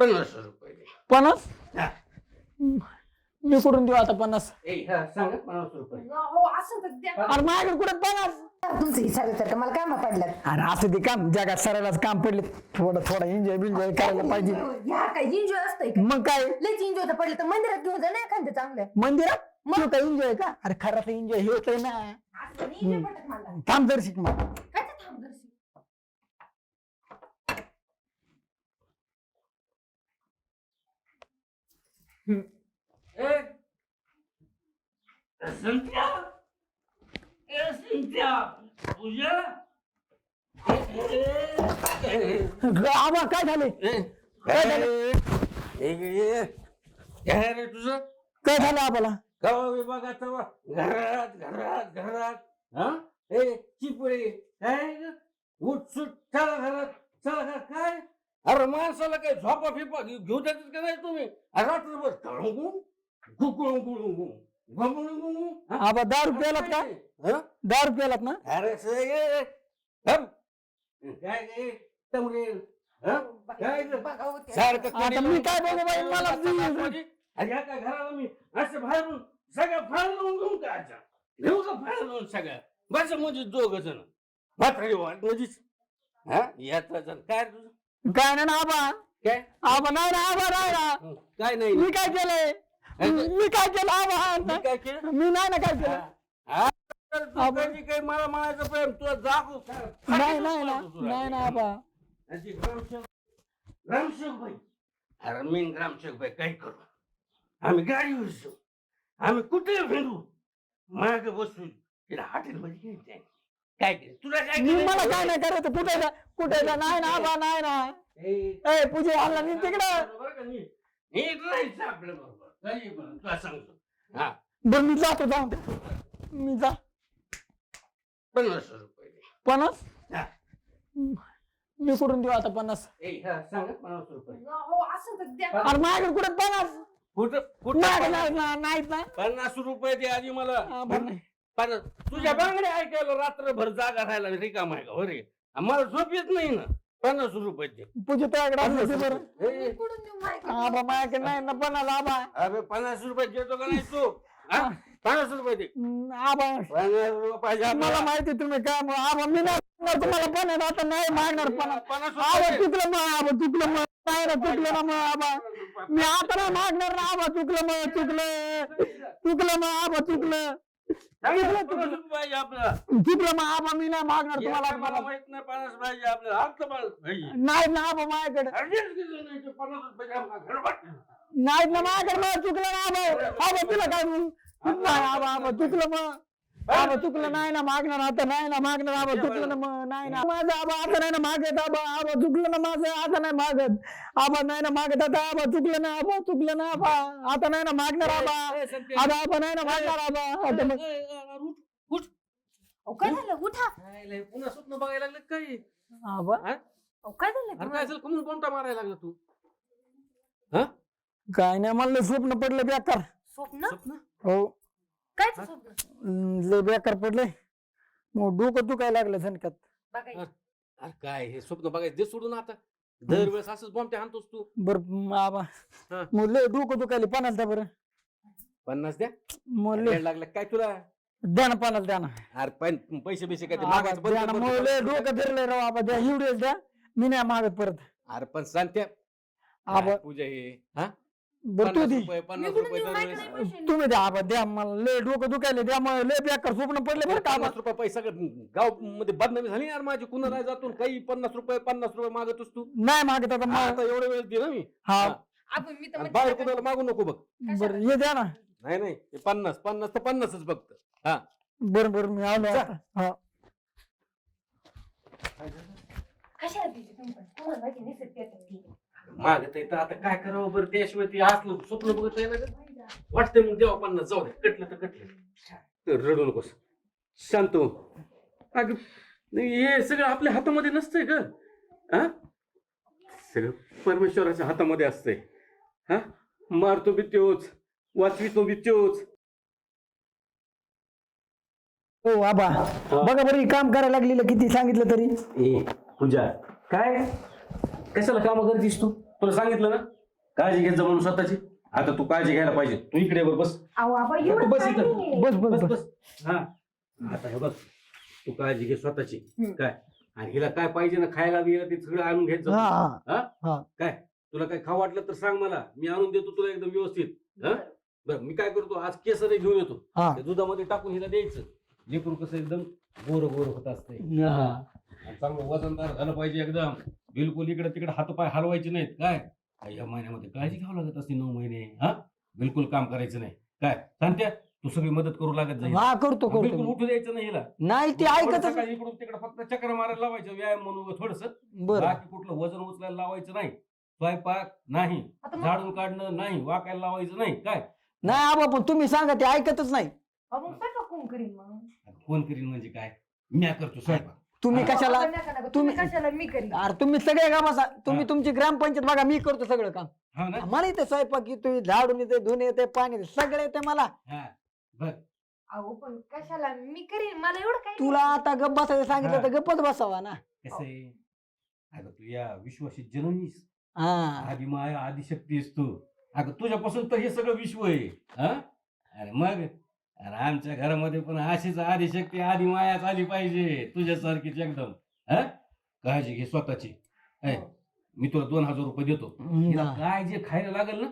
पन्नास रुपये दे. पन्नास? हा. मी कुठून देऊ आता पन्नास? ए, हा, सांगा पन्नास रुपये. हो असं तर द्या. अरे माझ्याकडे कुठे पन्नास? तुमचं हिसाब तर मला काम पडलं अरे असं ते काम जगात सरायलाच काम पडले थोडं थोडं एन्जॉय बिन्जॉय करायला पाहिजे. ह्या काय एन्जॉय असतंय का? मग काय? लयच एन्जॉय तर पडलं तर मंदिरात घेऊन जा ना एखादं चांगलं. मंदिरात? तू काय एन्जॉय का? अरे खरंच एन्जॉय हे होतंय ना. असं नाही enjoy पटत मला. थांब जर शिक मग काय ते थांब जराशी. ए, संत्या ए, संत्या पूजा आबा काय झाले ए, काय झालं? काय रे तुझं काय झालं आबाला गावा विभागाचं वा. घरात घरात घरात हा ए चिपळे काय ग? उठ सुट चला घरात चला घरात काय अरे माणसाला काय झोपा फिपा घेऊ घेऊ देतात का नाही तुम्ही? अरे रात्रभर ढळून गुकुळून गुळून गुळून गुळून आबा दारू प्यालात का? दारू प्यालात ना? अरे सगळे हं? काय तमरे हं? काय हो. सारखं आता मी काय बघू बाई मला अरे ह्या काय घराला मी असं बाहेरून सगळं फाळ लावून घेऊन का अच्छा घेऊ का फाळ लावून सगळं? बस म्हणजे दोघ जण. म्हातारी वाट म्हणजेच हा? याचा जण. काय रे तुझं? काय ना आबा? काय? आबा नाही ना आबा नाही ना. हं, काय नाही. मी काय केलंय? मी काय केलं मी आबा काय केलं? मी नाही ना काय केलं. हा, तर तू कधी काही मला म्हणायचं प्रेम तुला जागू नाही नाही ना. नाही ना आबा. ग्रामसेवक बाई अरे मी न ग्रामसेवक बाई काय करू? आम्ही गाडीवर जाऊ. आम्ही कुठे फिरू? माग बसू तिला हॉटेलमध्ये घेऊन जाईल काय केलं? तुला काय मी? मला काय नाही करायचं कुठे कुठे नाही ना आबा नाही ना. ए, ए पूजे हल्ला मी तिकडं. बरं का नीट? नीट राहायचं आपल्या बरोबर. काही पण तुला सांगतो. हा. बरं मी जातो जाऊ दे. मी जा. पन्नास रुपये दे. पन्नास? हा. मी कुठून देऊ आता पन्नास. ए, हा, सांगा पन्नास रुपये. हो असं तर द्या. अरे माझ्याकडे कुठे पन्नास? कुठं कुठं माझ्याकडे पन्नास? नाही ना नाहीत ना. पन्नास रुपये दे आधी मला. आबा नाही. पन्नास तुझ्या बांगड्या ऐकायला रात्रभर जागा राहायला रिकाम आहे का? हो रे? मला झोप येत नाही ना. पन्नास रुपये दे. पूजे तुझ्याकडे असलं ते बरं. ए, कुठून देऊ माहिती? आबा माझ्याकडे नाही ना पन्नास आबा. अबे पन्नास रुपये देतो का नाही तू? हा? पन्नास रुपये दे. हम्म, आबा. पन्नास रुपये पाहिजे मला आपल्याला. माहिती तुम्ही काय मग आबा मी नाही मागणार तुम्हाला पन्नास आता नाही मागणार पन्नास पन्नास आबा रुपये दे. चुकलं मग आबा चुकलं मग. नाही ना चुकलं ना मग आबा. मी आता नाही मागणार ना आबा चुकलं मग चुकलं. चुकलं मग आबा चुकलं. पन्नास रुपये पाहिजे आपल्याला. मग आबा मी नाही मागणार तुम्हाला. मला. माहीत नाही पन्नास पाहिजे आपल्याला. हप्ता पन्नास पाहिजे नाही ना आबा माझ्याकडे. अर्जंट किती नाही ते मला. ना माझ्याकडे मग चुकलं ना आबा. आबा तुला काय म्हणू? नाही आबा आबा. चुकलं मग. आबा चुकलं नाही ना मागणार आता नाही ना मागणार आबा चुकलं ना मग नाही ना. माझं आबा आता नाही ना मागत आबा आबा चुकलं ना माझं आता नाही मागत. आबा नाही ना मागत आता आबा चुकलं ना आबा चुकलं ना आबा. आता नाही ना मागणार आबा. ए. आता आबा नाही ना मागणार आबा. आता मग ए, ए, ए, उठ. अहो, काय झालं? उठा. काय लय, पुन्हा स्वप्न बघायला लागलं काय आबा अहो, काय झालं? काय तुम्हाला? असेल कमून कोणता मारायला लागला तू? काय नाही मला लय स्वप्न पडलं बेकार. स्वप्न? स्वप्न? हो. काय ते स्वप्न लय बेकार पडले मग डोकं दुखायला लागलं झणक्यात. अरे काय हे स्वप्न बघायचं दे सोडून आता. दरवेळेस असंच बॉम्ब आणतोस तू. बर आबा. हा. मग लय डोकं दुखायले पन्नास द्या बरं. पन्नास द्या? मग लय. वेळ लागला काय तुला? द्या ना पन्नास द्या ना. अरे पण पैसे बिसे काय ते आबा, मागायचं बंद द्या ना कर, मग बंद लय कर. डोकं फिरलंय राव आबा. द्या एवढेच द्या. मी नाही मागत परत. अरे पण सांगते. आबा. पूजा हे हा? बरं तू पन्नास दे. रुपये पन्नास मी कुठून रुपये देऊ? दरवेळेस. माहिती नाही पैसे. तुम्ही द्या आबा द्या मला लय डोकं दुखायले द्या मग लय बेकार स्वप्न पडले बरं का पन्नास रुपये पैसा गावमध्ये बदनामी झाली ना यार माझी. कुणाला जातून काही पन्नास रुपये पन्नास रुपये मागतोस तू? नाही मागत आता मग आता एवढे वेळ दे ना मी. हा. आपण मी तर आणि म्हणते बाहेर. कुणाला मागू नको बघ. बरं हे द्या ना. नाही नाही हे पन्नास पन्नास तर पन्नासच फक्त हा. बरं बरं मी आलो. आता. हा. कशाला दिली तुम्ही पण? तुम्हाला माहिती नाही सत्य आहे ती. मागत आहे. तर आता काय करावं बरं? त्याशिवाय ते असलं स्वप्न बघत आहे ना गं? वाटतंय मग देवा पन्नास जाऊ दे. कटलं तर कटलं. तर रडू नकोस. शांत हो. अगं नाही, हे सगळं आपल्या हातामध्ये नसतंय ग. हा सगळं परमेश्वराच्या हातामध्ये असतंय. हा? मारतो बी त्योच वाचवितो बी त्योच हो आबा. बघा बरं हे काम करायला लागलेलं किती सांगितलं तरी. ए पूजा. काय? कशाला काम करतीस तू? तुला सांगितलं ना? काळजी घेत जा म्हणून स्वतःची. आता तू काळजी घ्यायला पाहिजे. तू इकडे बघ बस. अहो आबा तू एवढं बस काय इथं. नाहीये. बस बस बस बस. बस. हा. आता हे बघ तू काळजी घे स्वतःची. हम्म. काय? आणि हिला काय पाहिजे ना खायला बियला ते सगळं आणून घेत जा हा हा. काय? तुला काय खाऊ वाटलं तर सांग मला. मी आणून देतो तुला एकदम व्यवस्थित. हा? बरं मी काय करतो आज केसर घेऊन येतो. हा. दुधामध्ये टाकून हिला द्यायचं. लेकरू कसं एकदम गोर गोर होत असतंय. हा. आणि चांगलं वजनदार झालं पाहिजे एकदम. बिलकुल इकडे तिकडे हातपाय हलवायचे नाहीत. काय? या महिन्यामध्ये काळजी घ्यावं लागत असते नऊ महिने. हा? बिलकुल काम करायचं नाही. काय? सांगते तू सगळी मदत करू लागत जाईल. हा करतो बिलकुल करतो. उठू द्यायचं नाही हिला. नाही ते सकाळी इकडून तिकडे फक्त चक्र मारायला लावायचं व्यायाम म्हणून थोडस. बर. बाकी कुठलं वजन उचलायला लावायचं नाही. स्वयंपाक नाही. आता मग झाडून काढणं नाही. वाकायला लावायचं नाही. काय? नाही आबा पण तुम्ही सांगा ते ऐकतच नाही. अहो, मग स्वयंपाक कोण करीन मग? कोण करीन म्हणजे काय? म्या करतो स्वयंपाक. तुम्ही कशाला आबा नका, नका. तुम्ही तुम्ही- कशाला मी करीन अरे तुम्ही सगळे कामा तुम्ही हा. तुमची ग्रामपंचायत बघा मी करतो सगळं काम. हा ना? मला येते स्वयंपाक येतोय झाडून येते धुणे येते पाणी येते सगळं येते मला. हा बर. अहो पण कशाला मी करीन? मला एवढं काय तुला आता गप बसायचं सांगितलं हा. तर गप्पच बसावा ना. कसं आहे? अगं तू या विश्वाशी जननीस हा. आधी माया आधी शक्ती आहेस तू. अगं तुझ्यापासून तर हे सगळं विश्व आहे. हा? अरे मग? अरे आमच्या घरामध्ये पण अशीच आदिशक्ती आधी मायाच आली पाहिजे तुझ्यासारखीच एकदम. हा? काळजी घे स्वतःची. ऐ, मी तुला दोन हजार रुपये देतो. हिला हा. काय जे खायला लागेल ना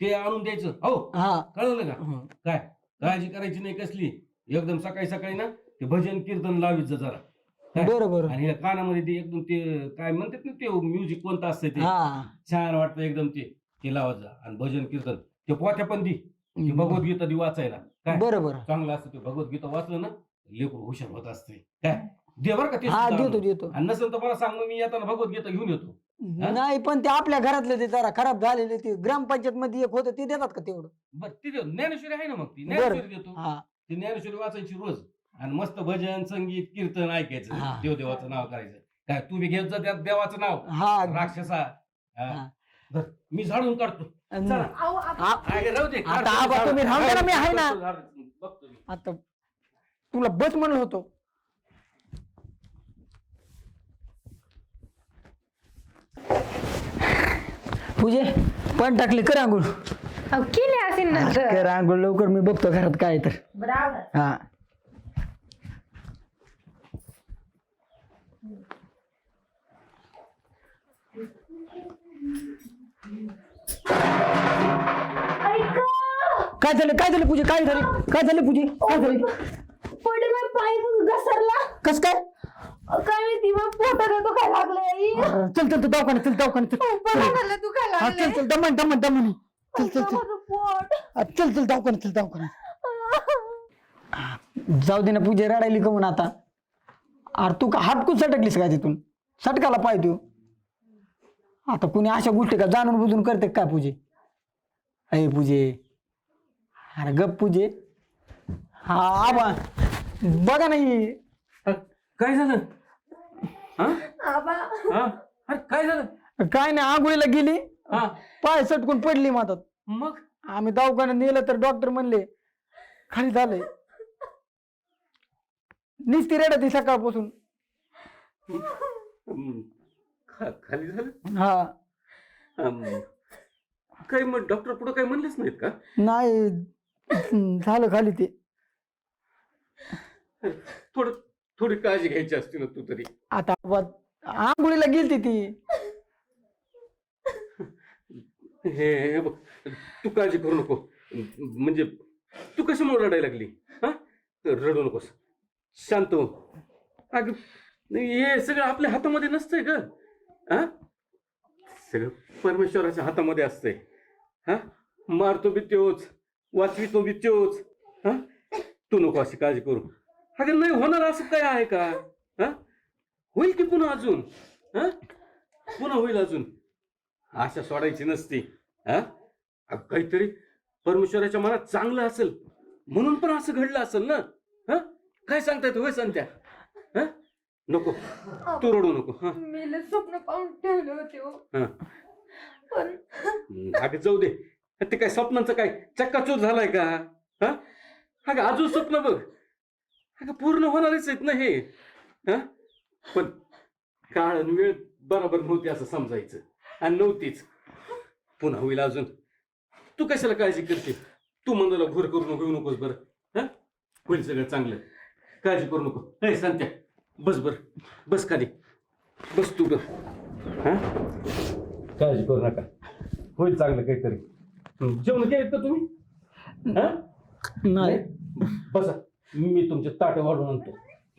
ते आणून द्यायचं. हो? हा. कळलं का? हं. काळजी करायची नाही कसली. एकदम सकाळी सकाळी ना ते भजन कीर्तन लावीत जा जरा. काय? बरं बरं. आणि हिला कानामध्ये ते एकदम ते काय म्हणतात ना ते म्युझिक कोणतं असतं ते? हा. छान वाटतं एकदम ते. ते लावत जा आणि भजन कीर्तन. ते पोथ्या पण दी. ती भगवद्गीता दी वाचायला. काय? बरं बरं चांगलं असतं ते भगवद्गीता वाचलं ना लेकरू हुशार होत असते काय? दे बरं का ते हा सुद्धा देतो आणून. देतो. आणि नसेल तर मला सांग मग मी येताना भगवद्गीता घेऊन येतो. हा? नाही पण ते आपल्या घरातले ते जरा खराब झालेले ते ग्रामपंचायत मध्ये एक होतं ते देतात का तेवढं? बरं ती ज्ञानेश्वरी आहे ना मग ती? बरं. ज्ञानेश्वरी देतो. हा. ती ज्ञानेश्वरी वाचायची रोज. आणि मस्त भजन संगीत कीर्तन ऐकायचं. हा. देवदेवाचं नाव करायचं. काय तू बी घेत जा त्या देवाचं नाव. हा. राक्षसा. हा. हा. मी झाडून काढतो. चला. अहो आबा आ- अरे, राहू दे आता आबा. तुम्ही ना, मी आहे ना. बघतो, मी. आता तुला बस म्हणलं होतो पूजे पण टाकली कर आंघोळ अहो केले असेल नंतर कर आंघोळ लवकर मी बघतो घरात काय तर. हा काय झालं? काय झालं पूजे? काय झाले? काय झाले पूजे? काय झाले? पडे पाय घसरला. कस काय? काय माहिती मग पोटाला दुखायला लागलंय अं, चल चल तू दवाखान्यात चल दवाखान्यात चल. पोटाला दुखायला हा चल लागलंय चल दमन दमन दमन. चल चल चल. माझं पोट. हा, चल चल दवाखान्यात चल दवाखान्यात. जाऊ दे ना पूजा रडायली का म्हणून आता? अरे तू का हाटकून सटकलीस का तिथून? सटकाला पाय तू. आता कुणी अशा गोष्टी का जाणून बुजून करते काय पूजे? अरे पूजे अरे गप पूजे. हा आबा. बघा नाही काय झालं? हा? आबा. हा? अरे, काय झालं? काय नाही आंघोळीला गेली. हा. पाय सटकून पडली मातात मग? आम्ही दवाखान्यात नेलं तर डॉक्टर म्हणले खाली झालंय. निस्ती रडत आहे सकाळपासून. हम्म, खा- खाली झालं? हा. हम्म. काही मग डॉक्टर पुढे काही म्हणलेच नाहीत का? नाही हम्म, झालं खाली ते. थोडं थोडी काळजी घ्यायची असते ना तू तरी. आता आंघोळीला गेलती ती. हे हे बघ तू काळजी करू नको. म्हणजे तू कशी म्हणून रडायला लागली? हा? रडू नकोस. शांत हो. अगं हे सगळं आपल्या हातामध्ये नसतंय ग. हा? सगळं परमेश्वराच्या हातामध्ये असतंय. हा? मारतो बी त्योच वाचवितो बी त्योच हा? तू नको अशी काळजी करू. अगं नाही होणार असं काय आहे का? हा? होईल की पुन्हा अजून? हा? पुन्हा होईल अजून. आशा सोडायची नसती. हा? अगं, काहीतरी परमेश्वराच्या मनात चांगलं असेल म्हणून पण असं घडलं असेल ना? हा? काय सांगतायत होय सांगत्या हा? नको. तू रडू नको. हा? मी लय स्वप्न पाहून ठेवले होते हो. हा. पण अगं जाऊ दे. ते काय स्वप्नांचं काय? चक्काचूर झालाय का? हा? अगं अजून स्वप्न बघ. अगं पूर्ण होणारच आहेत ना हे. हा? पण काळ आणि वेळ बरोबर नव्हती असं समजायचं. आणि नव्हतीच. पुन्हा होईल अजून. तू कशाला काळजी करते? तू मनाला घोर करू नको येऊ नकोस बरं. हा? होईल सगळं चांगलं. काळजी करू नको. हे सांगत्या बस बर. बस खाली. बस तू बर हा? काळजी करू नका. होईल चांगलं काहीतरी. जेवण केलं का तुम्ही? हा? नाही. बसा. मी तुमचे ताटे वाढून आणतो.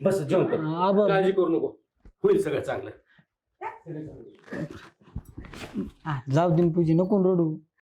बस जेवण कर. आबा काळजी करू नको. होईल सगळं चांगलं. जाऊ दिन पूजी नको रडू.